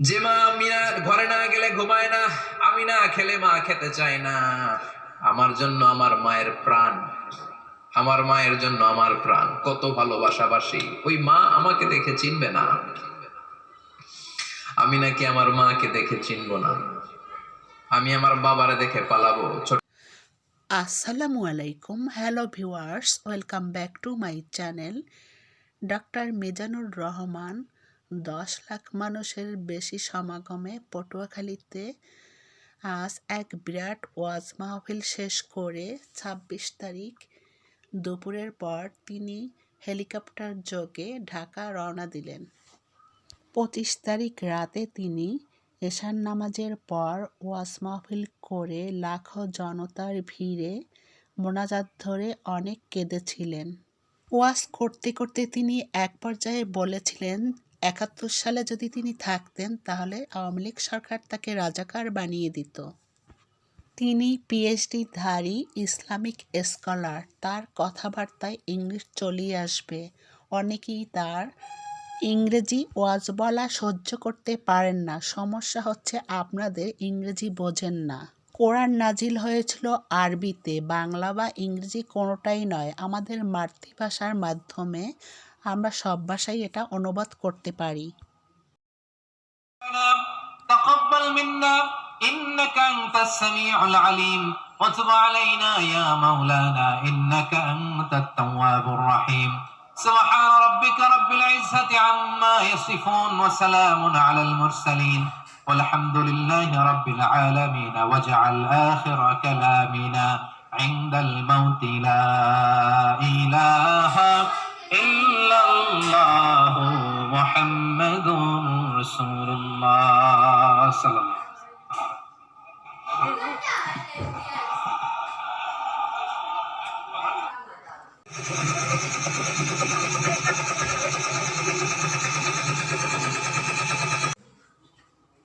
যে মা মিনা ঘরে না গেলে ঘুমায় না, আমি না খেলে মা খেতে চায় না। আমার জন্য আমার মায়ের প্রাণ। আমার মায়ের জন্য আমার প্রাণ। কত ভালোবাসাবাসি। ওই মা আমাকে দেখে চিনবে না। আমি নাকি আমার মাকে দেখে চিনব না। আমি আমার বাবারে দেখে পালাবো। আসসালামু আলাইকুম। Hello viewers welcome back to my channel doctor Mejanur Rahman দশ লাখ মানুষের বেশি সমাগমে পটুয়াখালীতে আজ এক বিরাট ওয়াজ মাহফিল শেষ করে ছাব্বিশ তারিখ দুপুরের পর তিনি হেলিকপ্টার যোগে ঢাকা রওনা দিলেন। পঁচিশ তারিখ রাতে তিনি এশার নামাজের পর ওয়াজ মাহফিল করে লাখো জনতার ভিড়ে মোনাজাত ধরে অনেক কেঁদেছিলেন। ওয়াজ করতে করতে তিনি এক পর্যায়ে বলেছিলেন একাত্তর সালে যদি তিনি থাকতেন, তাহলে আওয়ামী লীগ সরকার তাকে রাজাকার বানিয়ে দিত। তিনি পিএইচডি ধারী ইসলামিক স্কলার। তার কথাবার্তায় ইংলিশ চলিয়ে আসবে। অনেকেই তার ইংরেজি ওয়াজ বলা সহ্য করতে পারেন না। সমস্যা হচ্ছে আপনাদের ইংরেজি বোঝেন না। কোরআন নাজিল হয়েছিল আরবিতে। বাংলা বা ইংরেজি কোনোটাই নয়। আমাদের মাতৃভাষার মাধ্যমে আমরা সব ভাষায় এটা অনুবাদ করতে পারি ربنا تقبل منا إنك أنت السميع العليم وتب علينا يا مولانا إنك أنت التواب الرحيم سبحان ربك رب العزة عما يصفون وسلام على المرسلين والحمد لله رب العالمين واجعل آخر كلامنا عند الموت لا إله إلا الله محمد رسول الله صلى الله عليه وسلم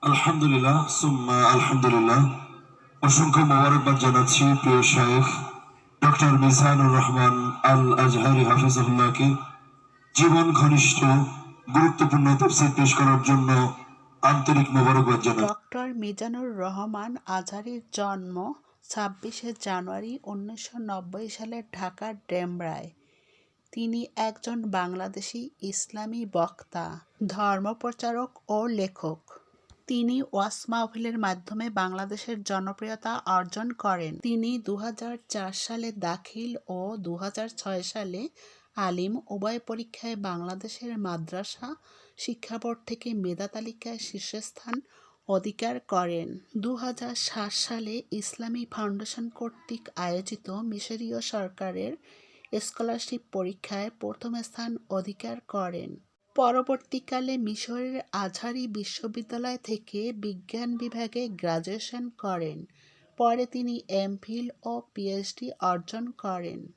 আলহামদুলিল্লাহ সুম্মা আলহামদুলিল্লাহ অসংখ্য মোবারকবাদ জানাচ্ছি প্রিয় শায়েখ ডক্টর মিজানুর রহমান আল আজহারি হাফিজুল্লাহকে জীবন ঘনিষ্ঠ গুরুত্বপূর্ণ তফসিল পেশ করার জন্য আন্তরিক মোবারকবাদ জানাচ্ছি ডক্টর মিজানুর রহমান আজহারির জন্ম ছাব্বিশে জানুয়ারি উনিশশো নব্বই সালে ঢাকার ডেমরায়। তিনি একজন বাংলাদেশি ইসলামী বক্তা, ধর্মপ্রচারক ও লেখক। তিনি ওয়াস মাহফিলের মাধ্যমে বাংলাদেশের জনপ্রিয়তা অর্জন করেন। তিনি দু হাজার চার সালে দাখিল ও দু হাজার ছয় সালে আলিম উভয় পরীক্ষায় বাংলাদেশের মাদ্রাসা শিক্ষা বোর্ড থেকে মেধা তালিকায় শীর্ষস্থান অধিকার করেন। দু হাজার সাত সালে ইসলামী ফাউন্ডেশন কর্তৃক আয়োজিত মিশরীয় সরকারের স্কলারশিপ পরীক্ষায় প্রথম স্থান অধিকার করেন। পরবর্তীকালে মিশরের আজহারি বিশ্ববিদ্যালয় থেকে বিজ্ঞান বিভাগে গ্রাজুয়েশন করেন। পরে তিনি এমফিল ও পিএইচডি অর্জন করেন।